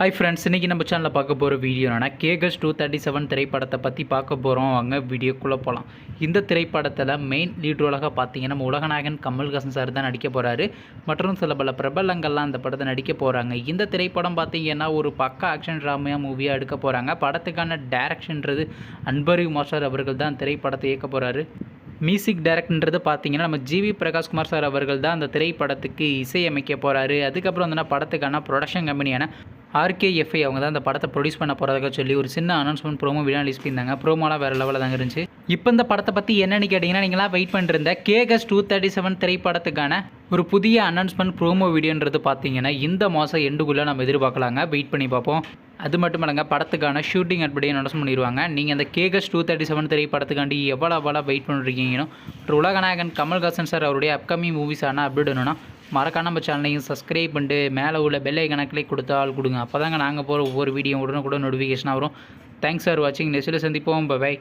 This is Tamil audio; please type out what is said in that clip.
ஹை ஃப்ரெண்ட்ஸ் இன்றைக்கி நம்ம சேனலில் பார்க்க போகிற வீடியோ என்னென்னா கேகஸ் டூ தேர்ட்டி செவன் திரைப்படத்தை பற்றி பார்க்க போகிறோம் அவங்க வீடியோக்குள்ளே போகலாம் இந்த திரைப்படத்தில் மெயின் லீட் ரோலாக பார்த்தீங்கன்னா நம்ம உலகநாயகன் கமல்ஹாசன் சார் தான் நடிக்க போகிறாரு மற்றும் சில பல பிரபலங்கள்லாம் அந்த படத்தை நடிக்க போகிறாங்க இந்த திரைப்படம் பார்த்தீங்கன்னா ஒரு பக்கா ஆக்ஷன் ட்ராமையா மூவியாக எடுக்க போகிறாங்க படத்துக்கான டேரக்ஷன்றது அன்பரி மாஸ்டர் அவர்கள் தான் திரைப்படத்தை இயக்க போகிறாரு மியூசிக் டைரக்டர்ன்றது பார்த்தீங்கன்னா நம்ம ஜிவி பிரகாஷ்குமார் சார் அவர்கள் தான் அந்த திரைப்படத்துக்கு இசையமைக்க போகிறாரு அதுக்கப்புறம் வந்து படத்துக்கான ப்ரொடக்ஷன் கம்பெனியான ஆர்கேஎஃப்ஐ அவங்க தான் அந்த படத்தை ப்ரொடியூஸ் பண்ண போகிறதாக சொல்லி ஒரு சின்ன அனௌன்ஸ்மெண்ட் ப்ரோமோ வீடியோ ரிலீஸ் பண்ணியிருந்தாங்க. ப்ரோமோலாம் வேறு லெவலில் தாங்க இருந்துச்சு. இப்போ இந்த படத்தை பற்றி என்னன்னு கேட்டிங்கன்னா நீங்களாம் வெயிட் பண்ணிருந்த கேகஸ் டூ தேர்ட்டி செவன் திரைப்படத்துக்கான ஒரு புதிய அனௌன்ஸ்மெண்ட் ப்ரோமோ வீடியோன்றது பார்த்தீங்கன்னா இந்த மாதம் எண்டுக்குள்ளே நம்ம எதிர்பார்க்கலாங்க. வெயிட் பண்ணி பார்ப்போம். அது மட்டும் இல்லைங்க படத்துக்கான ஷூட்டிங் அப்படியே அனௌன்ஸ் பண்ணிடுவாங்க. நீங்கள் அந்த கேகஸ் டூ தேர்ட்டி செவன் திரைப்படத்துக்காண்டி எவ்வளோ எவ்வளோ வெயிட் பண்ணிருக்கீங்கன்னு ஒரு உலகநாயகன் கமல்ஹாசன் சார் அவருடைய அப்கமிங் மூவிஸ் ஆனால் அப்டேட் வேணும்னா மறக்காம நம்ம சேனலையும் சப்ஸ்கிரைப் பண்ணிட்டு மேலே உள்ள பெல் ஐக்கனை கிளிக் ஆள் கொடுங்க. அப்போ தாங்க நாங்கள் போகிற ஒவ்வொரு வீடியோ உடனே கூட நோட்டிஃபிகேஷனாக வரும். தேங்க்ஸ் ஃபார் வாட்சிங் நெக்ஸ்ட்டில் சந்திப்போம். பை